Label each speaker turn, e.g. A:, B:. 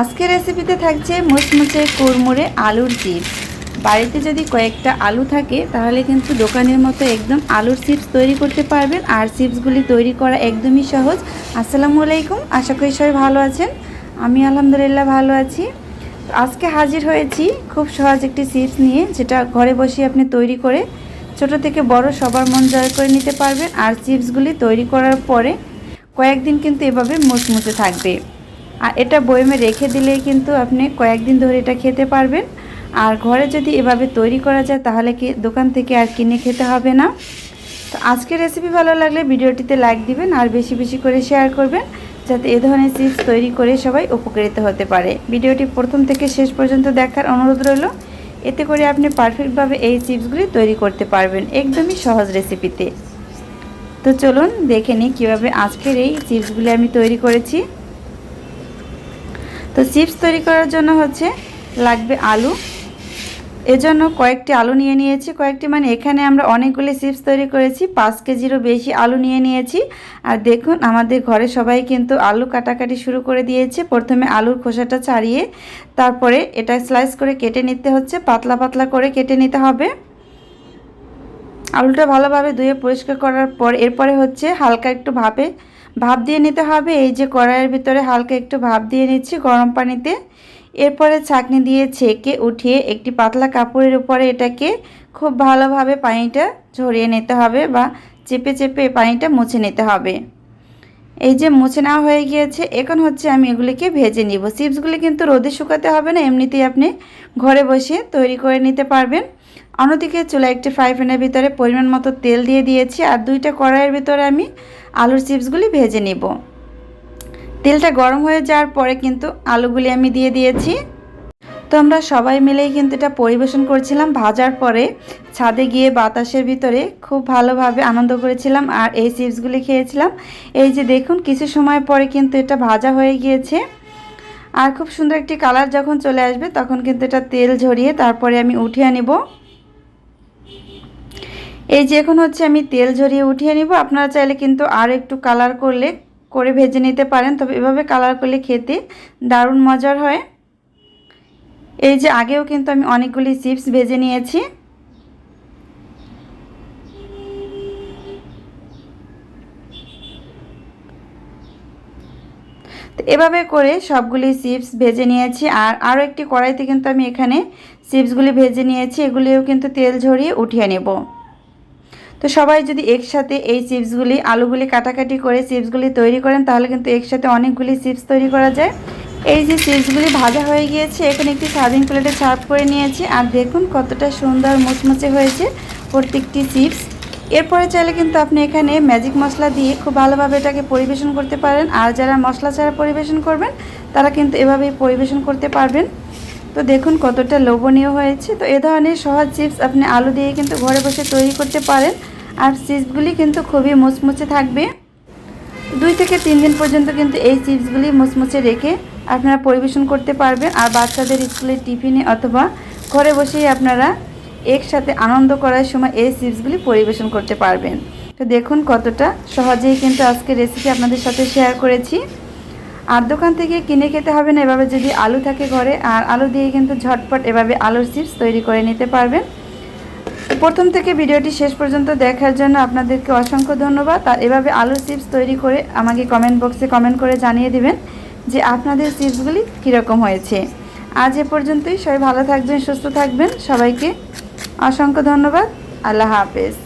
A: আজকের রেসিপিতে থাকছে মুচমুচে কুড়মুড়ে আলুর চিপস বাড়িতে যদি কয়েকটা আলু থাকে, তাহলে কিন্তু দোকানের মতো একদম আলুর চিপস তৈরি করতে পারবেন। আর চিপসগুলি তৈরি করা একদমই সহজ। আসসালামু আলাইকুম। আশা করি সবাই ভালো আছেন। আমি আলহামদুলিল্লাহ ভালো আছি। আজকে হাজির হয়েছি খুব সহজ একটি চিপস নিয়ে, যেটা ঘরে বসে আপনি তৈরি করে ছোট থেকে বড় সবার মন জয় করে নিতে পারবেন। আর চিপসগুলি তৈরি করার পরে কয়েকদিন কিন্তু এভাবে মুচমুচে থাকবে। আর এটা বয়মে রেখে দিলে কিন্তু আপনি কয়েকদিন ধরে এটা খেতে পারবেন। আর ঘরে যদি এভাবে তৈরি করা যায়, তাহলে কি দোকান থেকে আর কিনে খেতে হবে না। তো আজকের রেসিপি ভালো লাগলে ভিডিওটিতে লাইক দিবেন আর বেশি বেশি করে শেয়ার করবেন, যাতে এ ধরনের চিপস তৈরি করে সবাই উপকৃত হতে পারে। ভিডিওটি প্রথম থেকে শেষ পর্যন্ত দেখার অনুরোধ রইল। এতে করে আপনি পারফেক্টভাবে এই চিপসগুলি তৈরি করতে পারবেন একদমই সহজ রেসিপিতে তো। চলুন দেখে নিই কীভাবে আজকের এই চিপসগুলি আমি তৈরি করেছি। তো চিপস তৈরি করার জন্য হচ্ছে লাগবে আলু। এজন্য কয়েকটি আলু নিয়ে নিয়েছি। কয়েকটি মানে এখানে আমরা অনেকগুলি চিপস তৈরি করেছি। পাঁচ কেজিরও বেশি আলু নিয়ে নিয়েছি। আর দেখুন, আমাদের ঘরে সবাই কিন্তু আলু কাটাকাটি শুরু করে দিয়েছে। প্রথমে আলুর খোসাটা ছাড়িয়ে তারপরে এটা স্লাইস করে কেটে নিতে হচ্ছে। পাতলা পাতলা করে কেটে নিতে হবে। আলুটা ভালোভাবে ধুয়ে পরিষ্কার করার পর এরপরে হচ্ছে হালকা একটু ভাপে ভাপ দিয়ে নিতে হবে। এই যে কড়াইয়ের ভিতরে হালকা একটু ভাপ দিয়ে নিচ্ছি গরম পানিতে। এরপরে ছাঁকনি দিয়ে ছেঁকে উঠিয়ে একটি পাতলা কাপড়ের উপরে এটাকে খুব ভালোভাবে পানিটা ঝরিয়ে নিতে হবে বা চেপে চেপে পানিটা মুছে নিতে হবে। এই যে মুছে নেওয়া হয়ে গিয়েছে, এখন হচ্ছে আমি এগুলিকে ভেজে নিব। চিপসগুলি কিন্তু রোদে শুকাতে হবে না, এমনিতেই আপনি ঘরে বসে তৈরি করে নিতে পারবেন। অন্যদিকে চুলা একটি ফ্রাই প্যানের ভিতরে পরিমাণ মতো তেল দিয়ে দিয়েছি আর দুইটা কড়াইয়ের ভিতরে আমি আলুর চিপসগুলি ভেজে নিব। তেলটা গরম হয়ে যাওয়ার পরে কিন্তু আলুগুলি আমি দিয়ে দিয়েছি। তো আমরা সবাই মিলেই কিন্তু এটা পরিবেশন করছিলাম। ভাজার পরে ছাদে গিয়ে বাতাসের ভিতরে খুব ভালোভাবে আনন্দ করেছিলাম আর এই চিপসগুলি খেয়েছিলাম। এই যে দেখুন, কিছু সময় পরে কিন্তু এটা ভাজা হয়ে গিয়েছে। আর খুব সুন্দর একটি কালার যখন চলে আসবে, তখন কিন্তু এটা তেল ঝরিয়ে তারপরে আমি উঠিয়ে নিব। এই যে এখন হচ্ছে আমি তেল ঝরিয়ে উঠিয়ে নিব। আপনারা চাইলে কিন্তু আর একটু কালার করলে, করে ভেজে নিতে পারেন। তবে এভাবে কালার করলে খেতে দারুণ মজার হয়। এই যে আগেও কিন্তু আমি অনেকগুলি চিপস ভেজে নিয়েছি। এভাবে করে সবগুলি চিপস ভেজে নিয়েছি। আর আরও একটি কড়াইতে কিন্তু আমি এখানে চিপসগুলি ভেজে নিয়েছি। এগুলিও কিন্তু তেল ঝরিয়ে উঠিয়ে নেব। তো সবাই যদি একসাথে এই চিপসগুলি, আলুগুলি কাটাকাটি করে চিপসগুলি তৈরি করেন, তাহলে কিন্তু একসাথে অনেকগুলি চিপস তৈরি করা যায়। এই যে চিপসগুলি ভাজা হয়ে গিয়েছে, এখানে একটি সার্ভিং প্লেটে সার্ভ করে নিয়েছি। আর দেখুন কতটা সুন্দর মুচমুচে হয়েছে প্রত্যেকটি চিপস। এরপরে চাইলে কিন্তু আপনি এখানে ম্যাজিক মশলা দিয়ে খুব ভালোভাবে এটাকে পরিবেশন করতে পারেন। আর যারা মশলা ছাড়া পরিবেশন করবেন, তারা কিন্তু এভাবেই পরিবেশন করতে পারবেন। তো দেখুন কতটা লোভনীয় হয়েছে। তো এ ধরনের সহজ চিপস আপনি আলু দিয়ে কিন্তু ঘরে বসে তৈরি করতে পারেন। আর চিপসগুলি কিন্তু খুবই মুচমুচে থাকবে। দুই থেকে তিন দিন পর্যন্ত কিন্তু এই চিপসগুলি মুচমুচে রেখে আপনারা পরিবেশন করতে পারবেন। আর বাচ্চাদের স্কুলের টিফিনে অথবা ঘরে বসেই আপনারা একসাথে আনন্দ করার সময় এই চিপসগুলি পরিবেশন করতে পারবেন। তো দেখুন কতটা সহজেই কিন্তু আজকে রেসিপি আপনাদের সাথে শেয়ার করেছি। আর দোকান থেকে কিনে খেতে হবে না, এভাবে যদি আলু থাকে ঘরে, আর আলু দিয়ে কিন্তু ঝটপট এভাবে আলুর চিপস তৈরি করে নিতে পারবেন। প্রথম থেকে ভিডিওটি শেষ পর্যন্ত দেখার জন্য আপনাদেরকে অসংখ্য ধন্যবাদ। আর এভাবে আলুর চিপস তৈরি করে আমাকে কমেন্ট বক্সে কমেন্ট করে জানিয়ে দিবেন যে আপনাদের চিপসগুলি কীরকম হয়েছে। আজ এ পর্যন্তই। সবাই ভালো থাকবেন, সুস্থ থাকবেন। সবাইকে অসংখ্য ধন্যবাদ। আল্লাহ হাফেজ।